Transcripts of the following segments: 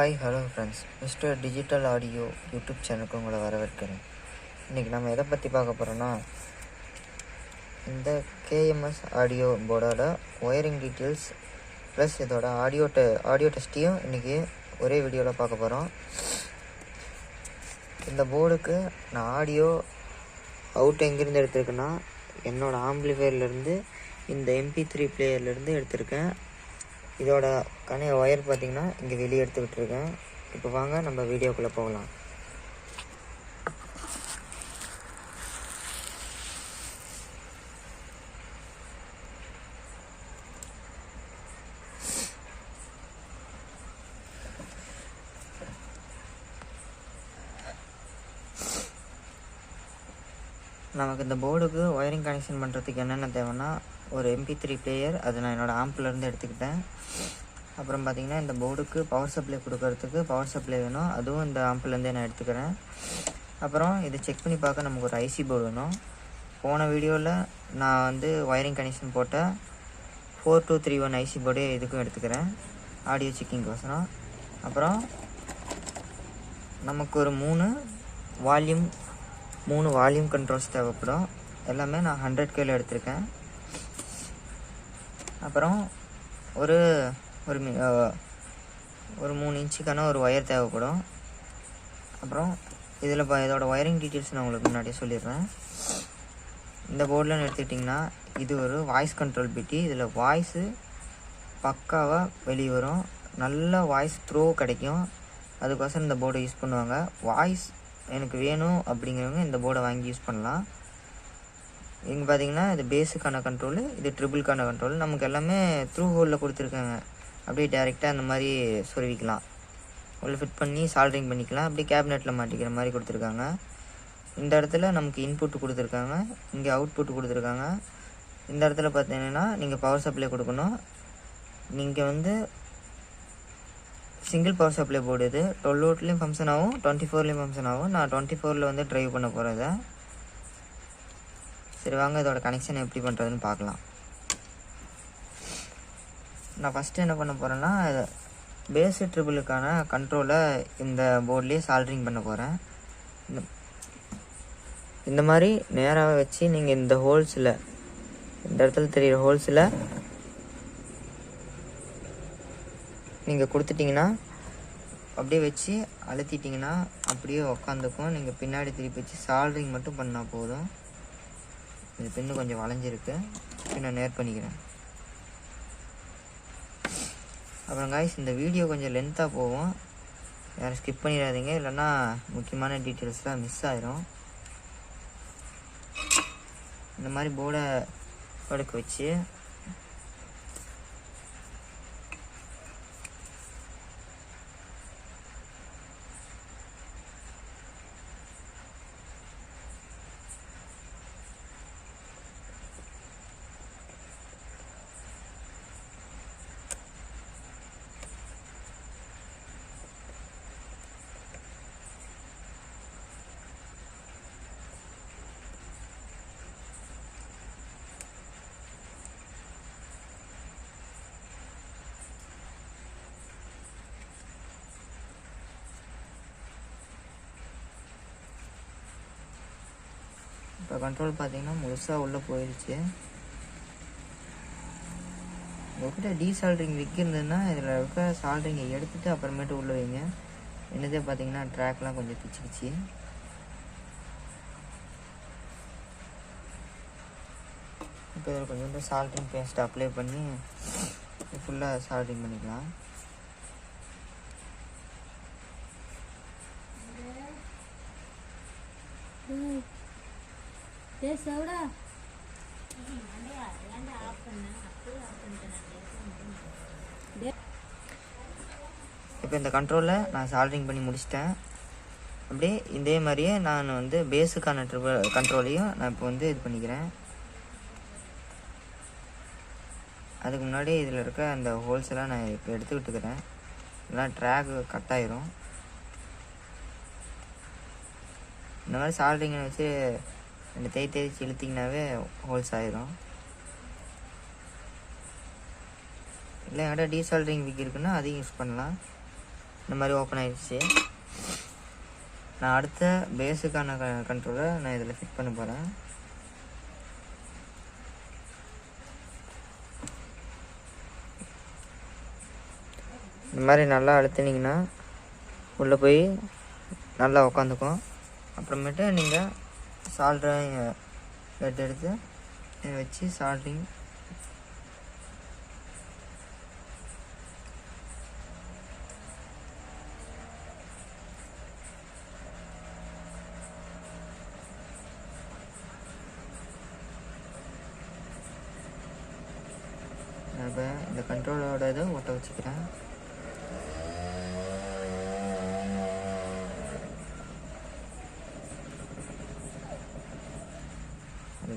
Hi hello friends mister digital audio YouTube சேனலுக்கு உங்களை வரவேற்கிறேன். இன்றைக்கி நம்ம எதை பற்றி பார்க்க போகிறோன்னா இந்த கேஎம்எஸ் ஆடியோ போர்டோட ஒயரிங் டீட்டெயில்ஸ் ப்ளஸ் இதோட ஆடியோ டெ ஆடியோ டெஸ்ட்டையும் இன்றைக்கி ஒரே வீடியோவில் பார்க்க போகிறோம் இந்த போர்டுக்கு நான் ஆடியோ அவுட் எங்கேருந்து எடுத்திருக்கேன்னா என்னோடய ஆம்பிளிஃபையர்லேருந்து இந்த எம்பி த்ரீ பிளேயர்லேருந்து எடுத்திருக்கேன். இதோட கனைய ஒயர் பார்த்தீங்கன்னா இங்கே வெளியே எடுத்து விட்டுருக்கேன். இப்போ வாங்க நம்ம வீடியோக்குள்ளே போகலாம். நமக்கு இந்த போர்டுக்கு ஒயரிங் கனெக்ஷன் பண்ணுறதுக்கு என்னென்ன தேவைன்னா ஒரு எம்பி த்ரீ பிளேயர் அது நான் என்னோடய ஆம்ப்லேருந்து எடுத்துக்கிட்டேன். அப்புறம் பார்த்திங்கன்னா இந்த போர்டுக்கு பவர் சப்ளை கொடுக்கறதுக்கு பவர் சப்ளை வேணும். அதுவும் இந்த ஆம்ப்லேருந்தே நான் எடுத்துக்கிறேன். அப்புறம் இதை செக் பண்ணி பார்க்க நமக்கு ஒரு ஐசி போர்டு வேணும். போன வீடியோவில் நான் வந்து ஒயரிங் கனெக்ஷன் போட்ட four two three one IC board இதுக்கும் எடுத்துக்கிறேன். ஆடியோ செக்கிங் கோசரம். அப்புறம் நமக்கு ஒரு மூணு வால்யூம் மூணு வால்யூம் கண்ட்ரோல்ஸ் தேவைப்படும். எல்லாமே நான் ஹண்ட்ரட் கேல எடுத்திருக்கேன். அப்புறம் ஒரு ஒரு மி- ஒரு மூணு இன்ச்சுக்கான ஒரு ஒயர் தேவைப்படும். அப்புறம் இதில் இப்போ இதோட ஒயரிங் டீட்டெயில்ஸ் நான் உங்களுக்கு முன்னாடியே சொல்லிடுறேன். இந்த போர்டில் எடுத்துக்கிட்டிங்கன்னா இது ஒரு வாய்ஸ் கண்ட்ரோல் பிட்டி. இதில் வாய்ஸு பக்காவாக வெளியே வரும். நல்ல வாய்ஸ் த்ரோ கிடைக்கும். அதுக்கோசரம் இந்த போர்டை யூஸ் பண்ணுவாங்க. வாய்ஸ் எனக்கு வேணும் அப்படிங்கிறவங்க இந்த போர்டை வாங்கி யூஸ் பண்ணலாம். இங்கே பார்த்தீங்கன்னா இது பேஸுக்கான கண்ட்ரோலு இது ட்ரிபிள்கான கண்ட்ரோல் நமக்கு எல்லாமே த்ரூ ஹோலில் கொடுத்துருக்காங்க. அப்படியே டேரெக்டாக அந்த மாதிரி சொருவிக்கலாம் உள்ள ஃபிட் பண்ணி சால்ட்ரிங் பண்ணிக்கலாம். அப்படியே கேபினெட்டில் மாட்டிக்கிற மாதிரி கொடுத்துருக்காங்க. இந்த இடத்துல நமக்கு இன்புட் கொடுத்துருக்காங்க. இங்கே அவுட்புட் கொடுத்துருக்காங்க. இந்த இடத்துல பார்த்தீங்கன்னா நீங்கள் பவர் சப்ளை கொடுக்கணும். நீங்கள் வந்து சிங்கிள் பவர் சப்ளை போர்டு இது டுவெல் ஓட்லேயும் ஃபங்க்ஷன் ஆகும் டுவெண்ட்டி ஃபோர்லேயும் ஃபங்க்ஷன் ஆகும். நான் டுவெண்ட்டி ஃபோரில் வந்து ட்ரைவ் பண்ண போகிறத சரி வாங்க இதோட கனெக்ஷன் எப்படி பண்ணுறதுன்னு பார்க்கலாம். நான் ஃபஸ்ட்டு என்ன பண்ண போகிறேன்னா பேஸு ட்ரிபிளுக்கான கண்ட்ரோலை இந்த போர்ட்லேயே சால்ட்ரிங் பண்ண போகிறேன் இந்த மாதிரி நேராக வச்சு நீங்கள் இந்த ஹோல்ஸில் இந்த இடத்துல தெரியிற ஹோல்ஸில் நீங்கள் கொடுத்துட்டிங்கன்னா அப்படியே வச்சு அழுத்திட்டிங்கன்னா அப்படியே உக்காந்துக்கும். நீங்கள் பின்னாடி திருப்பி வச்சு சால்ட்ரிங் மட்டும் பண்ணால் போதும். இது பின்னு கொஞ்சம் வளைஞ்சிருக்கு. பின்ன நேர் பண்ணிக்கிறேன். அப்புறம் காய்ஸ் இந்த வீடியோ கொஞ்சம் லென்த்தாக போகும். யாரும் ஸ்கிப் பண்ணிடாதீங்க. இல்லைன்னா முக்கியமான டீட்டெயில்ஸ்லாம் மிஸ் ஆயிரும். இந்த மாதிரி போர்டை படுக்க வச்சு இப்போ கண்ட்ரோல் பார்த்தீங்கன்னா முழுசாக உள்ளே போயிடுச்சு உங்கள்கிட்ட டீ சால்ட்ரிங் இருந்ததுன்னா இதில் இருக்க சால்ட்ரிங்கை எடுத்துட்டு அப்புறமேட்டு உள்ளே வைங்க. என்னதே பார்த்தீங்கன்னா ட்ராக்லாம் கொஞ்சம் பிச்சுக்கிச்சு. இப்போ இதில் கொஞ்சம் சால்ட்ரிங் பேஸ்ட் அப்ளை பண்ணி ஃபுல்லாக சால்ட்ரிங் பண்ணிக்கலாம். இப்போ இந்த கண்ட்ரோலில் நான் சால்ட்ரிங் பண்ணி முடிச்சிட்டேன். அப்படியே இதே மாதிரியே நான் வந்து பேஸுக்கான ட்ரிபிள் கண்ட்ரோலையும் நான் இப்போ வந்து இது பண்ணிக்கிறேன். அதுக்கு முன்னாடி இதில் இருக்க அந்த ஹோல்ஸ் எல்லாம் நான் இப்போ எடுத்துக்கிட்டுக்கிறேன் எல்லாம் இல்லைனா ட்ராக் கட் ஆயிரும். இந்த மாதிரி சால்ட்ரிங்கை வச்சு ரெண்டு தேய் தேய்ச்சி இழுத்திங்கனாவே ஹோல்ஸ் ஆயிரும். இல்லை என்கிட்ட டீசால்ட்ரிங் விக் இருக்குன்னா அதையும் யூஸ் பண்ணலாம். இந்த மாதிரி ஓப்பன் ஆயிடுச்சு. நான் அடுத்த பேஸுக்கான க கண்ட்ரோலை நான் இதில் ஃபிட் பண்ண போகிறேன் இந்த மாதிரி நல்லா அழுத்தினீங்கன்னா உள்ளே போய் நல்லா உக்காந்துக்கும். அப்புறமேட்டு நீங்கள் சால்ட்ரிங் எடுத்து எடுத்து இதை வச்சு சால்ட்ரிங். நான் இப்போ இந்த கண்ட்ரோலோட இதை ஒட்ட வச்சுக்கிறேன்.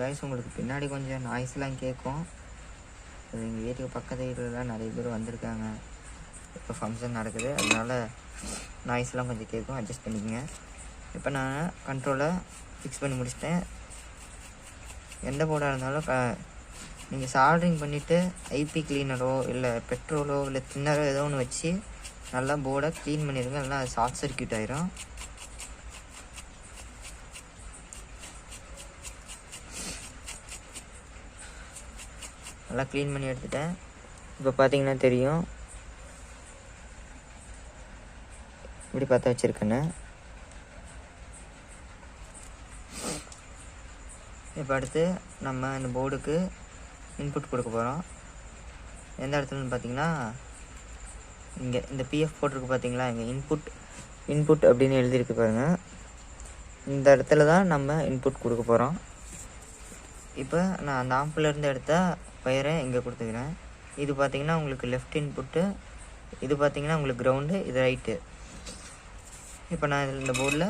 காய்ஸ் உங்களுக்கு பின்னாடி கொஞ்சம் நாய்ஸ்லாம் கேட்கும் அது எங்கள் வீட்டுக்கு பக்கத்து வீட்டிலலாம் நிறைய பேர் வந்திருக்காங்க. இப்போ ஃபங்க்ஷன் நடக்குது. அதனால் நாய்ஸ்லாம் கொஞ்சம் கேட்கும் அட்ஜஸ்ட் பண்ணிக்கங்க. இப்போ நான் கண்ட்ரோலை ஃபிக்ஸ் பண்ணி முடிச்சிட்டேன். எந்த போர்டாக இருந்தாலும் க நீங்கள் சால்ட்ரிங் பண்ணிவிட்டு ஐபி கிளீனரோ இல்லை பெட்ரோலோ இல்லை தின்னரோ ஏதோ ஒன்று வச்சு நல்லா போர்டை க்ளீன் பண்ணிடுங்க. நல்லா ஷார்ட் சர்க்யூட் ஆயிரும். நல்லா க்ளீன் பண்ணி எடுத்துட்டேன். இப்போ பார்த்தீங்கன்னா தெரியும். இப்படி பார்த்தா வச்சுருக்கேன்னு. இப்போ அடுத்து நம்ம இந்த போர்டுக்கு இன்புட் கொடுக்க போகிறோம் எந்த இடத்துலன்னு பார்த்தீங்கன்னா இங்கே இந்த பிஎஃப் போட்டிருக்கு பார்த்தீங்களா இங்கே இன்புட் இன்புட் அப்படின்னு எழுதியிருக்கு பாருங்கள் இந்த இடத்துல தான் நம்ம இன்புட் கொடுக்க போகிறோம் இப்போ நான் அந்த ஆம்பில் இருந்து எடுத்த ஒயரை இங்கே கொடுத்துக்கிறேன். இது பார்த்திங்கன்னா உங்களுக்கு லெஃப்ட் இன்புட்டு இது பார்த்தீங்கன்னா உங்களுக்கு கிரவுண்டு இது ரைட்டு இப்போ நான் இதில் இந்த போர்டில்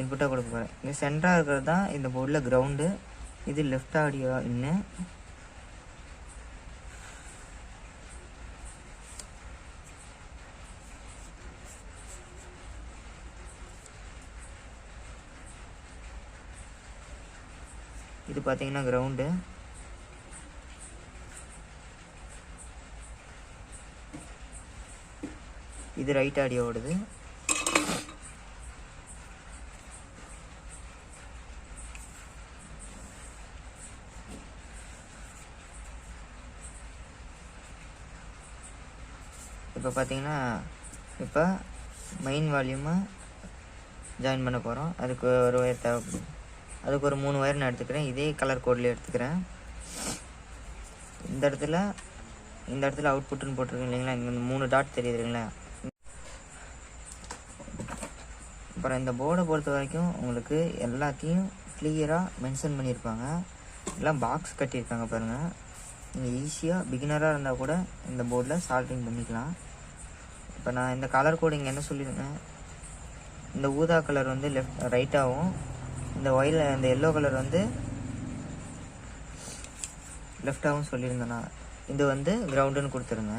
இன்புட்டாக கொடுக்க போகிறேன் இங்கே சென்டராக இருக்கிறது தான் இந்த போர்டில் கிரவுண்டு இது லெஃப்ட் ஆடியோ இன்னும் இது பார்த்தீங்கன்னா கிரவுண்டு இது ரைட் ஆடியோ ஓடுது. இப்போ பார்த்தீங்கன்னா இப்போ மெயின் வால்யூமை ஜாயின் பண்ண போகிறோம் அதுக்கு ஒரு ஒயர் தேவைப்படும் அதுக்கு ஒரு மூணு ஒயர் நான் எடுத்துக்கிறேன். இதே கலர் கோட்லேயே எடுத்துக்கிறேன். இந்த இடத்துல இந்த இடத்துல அவுட்புட்டுன்னு போட்டிருக்கேன் இல்லைங்களா? இங்கே மூணு டாட் தெரியுது இல்லைங்களா? அப்புறம் இந்த போர்டை பொறுத்த வரைக்கும் உங்களுக்கு எல்லாத்தையும் கிளியராக மென்ஷன் பண்ணியிருப்பாங்க. எல்லாம் பாக்ஸ் கட்டியிருக்காங்க பாருங்கள் நீங்கள் ஈஸியாக பிகினராக இருந்தால் கூட இந்த போர்டில் சால்ட்டிங் பண்ணிக்கலாம். இப்போ நான் இந்த கலர் கோடிங் என்ன சொல்லியிருந்தேன் இந்த ஊதா கலர் வந்து லெஃப்ட் ரைட்டாகவும் இந்த ஒயில் இந்த எல்லோ கலர் வந்து லெஃப்டாகவும் சொல்லியிருந்தேன் நான். இது வந்து கிரவுண்டுன்னு கொடுத்துருங்க.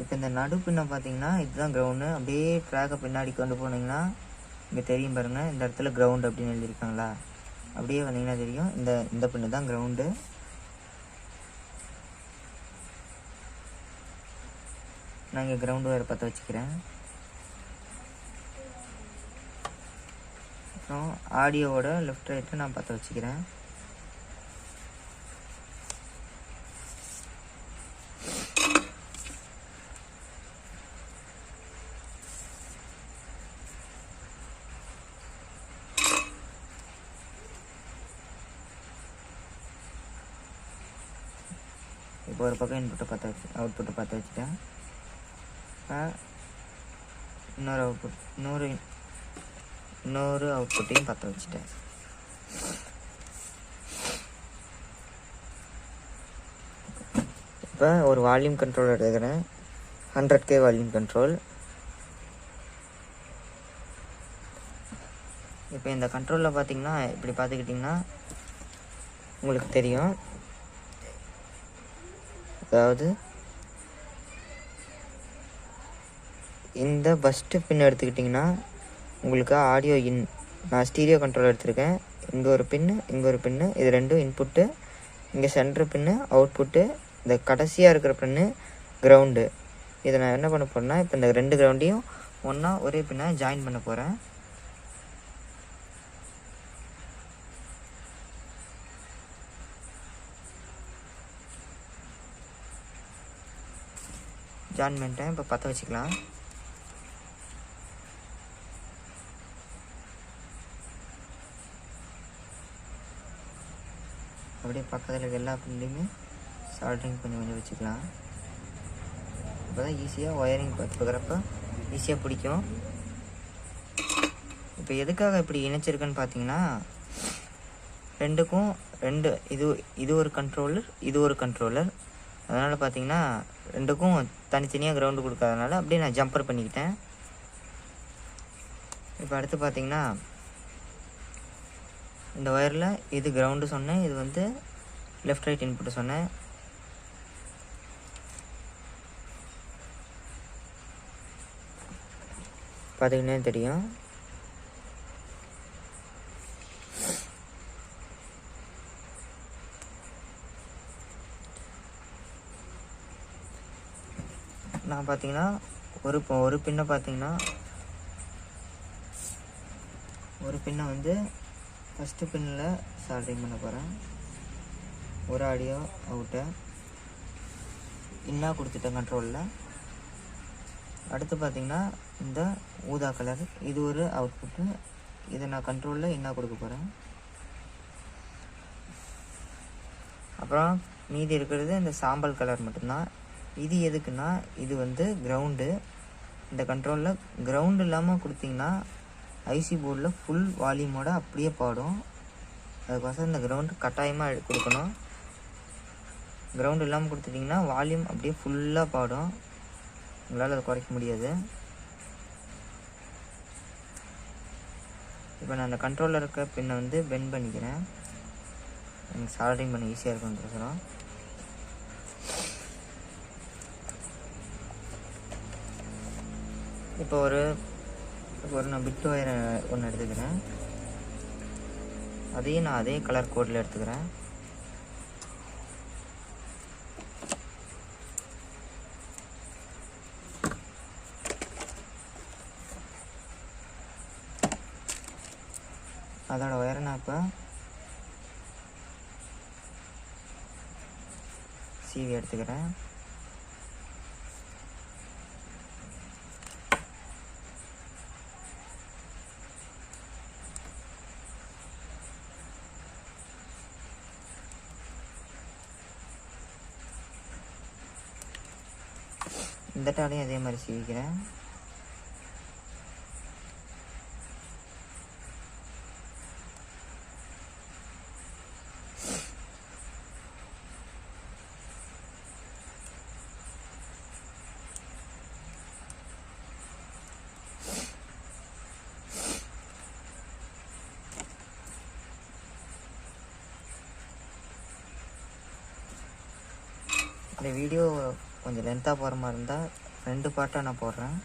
இப்போ இந்த நடு பின்ன பார்த்தீங்கன்னா இதுதான் கிரவுண்டு அப்படியே ட்ராக்கை பின்னாடி கொண்டு போனீங்கன்னா இங்கே தெரியும் பாருங்கள் இந்த இடத்துல கிரவுண்டு அப்படின்னு எழுதியிருக்காங்களா? அப்படியே வந்தீங்கன்னா தெரியும் இந்த இந்த பின்னு தான் கிரவுண்டு நான் இங்கே கிரவுண்டு வேறு பற்ற வச்சுக்கிறேன். அப்புறம் ஆடியோவோட லெஃப்ட் ரைட்டை நான் பற்ற வச்சுக்கிறேன். இப்போ ஒரு பக்கம் இன்புட்டை பார்த்தாச்சு வச்சு அவுட்புட்டை பற்ற வச்சுட்டேன் இன்னொரு அவுட்புட் இன்னொரு இன்னொரு அவுட்புட்டையும் பற்ற வச்சுட்டேன் இப்போ ஒரு வால்யூம் கண்ட்ரோல் எடுத்துக்கிறேன் ஹண்ட்ரட் கே வால்யூம் கண்ட்ரோல் இப்போ இந்த கண்ட்ரோலில் பார்த்தீங்கன்னா இப்படி பார்த்துக்கிட்டிங்கன்னா உங்களுக்கு தெரியும். அதாவது இந்த ஃபஸ்ட்டு பின் எடுத்துக்கிட்டிங்கன்னா உங்களுக்கு ஆடியோ இன் நான் ஸ்டீரியோ கண்ட்ரோல் எடுத்திருக்கேன். இங்கே ஒரு பின்னு இங்கே ஒரு பின்னு இது ரெண்டும் இன்புட்டு இங்கே சென்டர் பின்னு அவுட்புட்டு இந்த கடைசியாக இருக்கிற பின்னு கிரவுண்டு இதை நான் என்ன பண்ண போகிறேன்னா இப்போ இந்த ரெண்டு கிரவுண்டையும் ஒன்றா ஒரே பின்னாக ஜாயின் பண்ண போகிறேன் ஜாயின் பண்ணிட்டேன் இப்போ பற்ற வச்சுக்கலாம். அப்படியே பக்கத்தில் இருக்க எல்லா பின்லையுமே சால்ட்ரிங் கொஞ்சம் கொஞ்சம் வச்சுக்கலாம். அப்போ தான் ஈஸியாக ஒயரிங் பார்த்துக்கிறப்ப ஈஸியாக பிடிக்கும். இப்போ எதுக்காக இப்படி இணைச்சிருக்குன்னு பார்த்தீங்கன்னா ரெண்டுக்கும் ரெண்டு இது இது ஒரு கண்ட்ரோலர் இது ஒரு கண்ட்ரோலர் அதனால் பார்த்தீங்கன்னா ரெண்டுக்கும் தனித்தனியாக கிரவுண்டு கொடுக்காதனால அப்படியே நான் ஜம்பர் பண்ணிக்கிட்டேன். இப்போ அடுத்து பார்த்தீங்கன்னா இந்த ஒயரில் இது கிரவுண்டு சொன்னேன் இது வந்து லெஃப்ட் ரைட் இன்புட்டு சொன்னேன். பார்த்தீங்கன்னா தெரியும். பார்த்தீங்கன்னா ஒரு இப்போ ஒரு பின்னை பார்த்தீங்கன்னா ஒரு பின்னை வந்து ஃபஸ்ட்டு பின்னில் சால்ட்ரிங் பண்ண போகிறேன் ஒரு ஆடியோ அவுட்டை இன்னாக கொடுத்துட்டேன் கண்ட்ரோலில் அடுத்து பார்த்தீங்கன்னா இந்த ஊதா கலர் இது ஒரு அவுட்புட்டு இதை நான் கண்ட்ரோலில் இன்னா கொடுக்க போகிறேன் அப்புறம் மீதி இருக்கிறது இந்த சாம்பல் கலர் மட்டும்தான். இது எதுக்குன்னா இது வந்து கிரவுண்டு இந்த கண்ட்ரோலில் கிரவுண்டு இல்லாமல் கொடுத்தீங்கன்னா ஐசி போர்டில் ஃபுல் வால்யூமோட அப்படியே பாடும். அதுக்கோசம் இந்த கிரவுண்டு கட்டாயமாக கொடுக்கணும். கிரவுண்டு இல்லாமல் கொடுத்துட்டிங்கன்னா வால்யூம் அப்படியே ஃபுல்லாக பாடும். உங்களால் அதை குறைக்க முடியாது. இப்போ நான் அந்த கண்ட்ரோலில் இருக்க பின்னை வந்து பெண்ட் பண்ணிக்கிறேன். எனக்கு சால்டிங் பண்ண ஈஸியாக இருக்குன்றதும் இப்போ ஒரு ஒரு நான் பிட் ஒயர் ஒன்று எடுத்துக்கிறேன். அதையும் நான் அதே கலர் கோடில் எடுத்துக்கிறேன். அதோட ஒயரை நான் இப்போ சீவி எடுத்துக்கிறேன். இந்த அதே மாதிரி சீவிக்கிறேன் இந்த வீடியோ கொஞ்சம் லென்த்தாக போகிற மாதிரி இருந்தால் ரெண்டு பார்ட்டாக நான் போடுறேன்.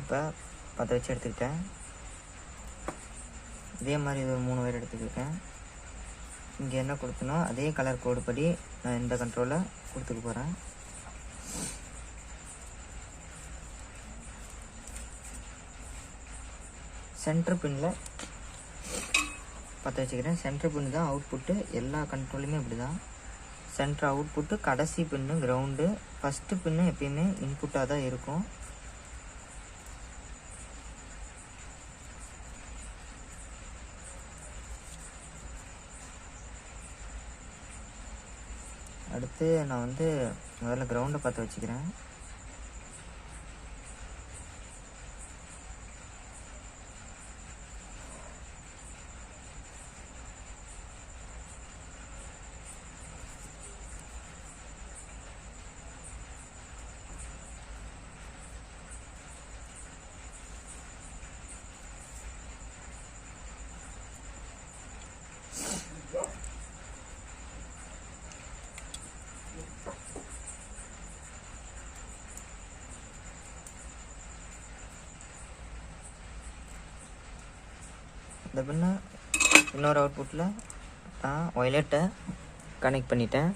இப்போ பற்ற வச்சு எடுத்துக்கிட்டேன். இதே மாதிரி இது ஒரு மூணு பேர் எடுத்துக்கிட்டேன். இங்கே என்ன கொடுத்தனோ அதே கலர் கோடு படி நான் இந்த கண்ட்ரோலில் கொடுத்துக்க போகிறேன் சென்ட்ரு பின்னில் பற்ற வச்சுக்கிறேன். சென்டர் பின்னு தான் அவுட்புட்டு எல்லா கண்ட்ரோலுமே இப்படி தான் சென்ட்ரு அவுட்புட்டு கடைசி பின்னு கிரவுண்டு ஃபஸ்ட்டு பின்னு எப்பயுமே இன்புட்டாக தான் இருக்கும். அடுத்து நான் வந்து முதல்ல கிரவுண்டை பார்த்து வச்சுக்கிறேன். இந்த பின்ன இன்னொரு அவுட்புட்டில் நான் ஒயலட்டை கனெக்ட் பண்ணிட்டேன்.